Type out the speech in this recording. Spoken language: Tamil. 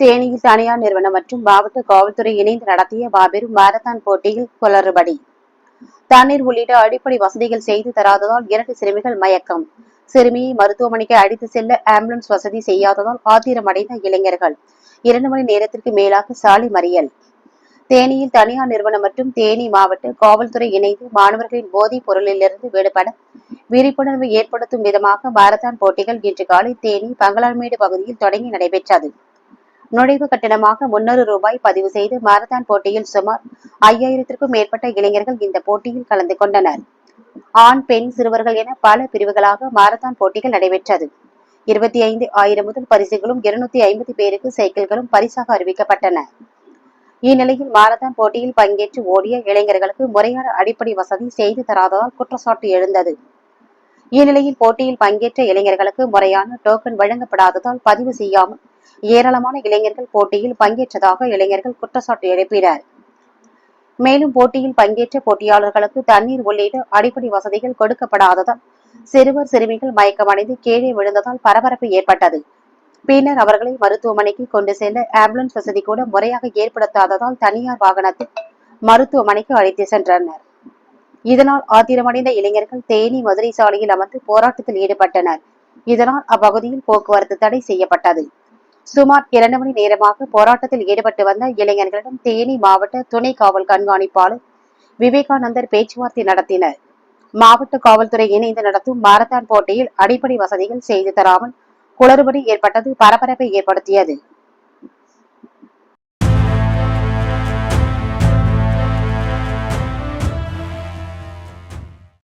தேனியில் தனியார் நிறுவனம் மற்றும் மாவட்ட காவல்துறை இணைந்து நடத்திய மாபெரும் மாரத்தான் போட்டியில் குளறுபடி. தண்ணீர் உள்ளிட்ட அடிப்படை வசதிகள் செய்து தராததால் இரண்டு சிறுமிகள் மயக்கம். சிறுமியை மருத்துவமனைக்கு அடித்து செல்ல ஆம்புலன்ஸ் வசதி செய்யாததால் ஆத்திரமடைந்த இளைஞர்கள். இரண்டு மணி நேரத்திற்கு மேலாக சாலை மறியல். தேனியில் தனியார் நிறுவனம் மற்றும் தேனி மாவட்ட காவல்துறை இணைந்து மாணவர்களின் போதைப் பொருளிலிருந்து விடுபட விழிப்புணர்வு ஏற்படுத்தும் விதமாக மாரத்தான் போட்டிகள் இன்று காலை தேனி பங்களாமேடு பகுதியில் தொடங்கி நடைபெற்றது. நுழைவு கட்டணமாக முன்னூறு ரூபாய் பதிவு செய்து மாரத்தான் போட்டியில் சுமார் ஐயாயிரத்திற்கும் மேற்பட்ட இளைஞர்கள் இந்த போட்டியில் கலந்து கொண்டனர். ஆண் பெண் சிறுவர்கள் என பல பிரிவுகளாக மாரத்தான் போட்டிகள் நடைபெற்றது. இருபத்தி ஐந்து ஆயிரம் முதல் பரிசுகளும் இருநூத்தி ஐம்பது பேருக்கு சைக்கிள்களும் பரிசாக அறிவிக்கப்பட்டன. இந்நிலையில் மாரத்தான் போட்டியில் பங்கேற்று ஓடிய இளைஞர்களுக்கு முறையான அடிப்படை வசதி செய்து தராததால் குற்றச்சாட்டு எழுந்தது. இந்நிலையில் போட்டியில் பங்கேற்ற இளைஞர்களுக்கு முறையான டோக்கன் வழங்கப்படாததால் பதிவு செய்யாமல் ஏராளமான இளைஞர்கள் போட்டியில் பங்கேற்றதாக இளைஞர்கள் குற்றச்சாட்டு எழுப்பினர். மேலும் போட்டியில் பங்கேற்ற போட்டியாளர்களுக்கு தண்ணீர் உள்ளிட்ட அடிப்படை வசதிகள் கொடுக்கப்படாததால் சிறுவர் சிறுமிகள் மயக்கமடைந்து கீழே விழுந்ததால் பரபரப்பு ஏற்பட்டது. பின்னர் அவர்களை மருத்துவமனைக்கு கொண்டு சென்ற ஆம்புலன்ஸ் வசதி கூட முறையாக ஏற்படுத்தாததால் தனியார் வாகனத்தில் மருத்துவமனைக்கு அழைத்து சென்றனர். இதனால் ஆத்திரமடைந்த இளைஞர்கள் தேனி மதுரை சாலையில் அமர்ந்து போராட்டத்தில் ஈடுபட்டனர். இதனால் அப்பகுதியில் போக்குவரத்து தடை செய்யப்பட்டது. சுமார் இரண்டு மணி நேரமாக போராட்டத்தில் ஈடுபட்டு வந்த இளைஞர்களிடம் தேனி மாவட்ட துணை காவல் கண்காணிப்பாளர் விவேகானந்தர் பேச்சுவார்த்தை நடத்தினர். மாவட்ட காவல்துறை இணைந்து நடத்தும் மாரத்தான் போட்டியில் அடிப்படை வசதிகள் செய்து தராமல் குளறுபடி ஏற்பட்டது பரபரப்பை ஏற்படுத்தியது.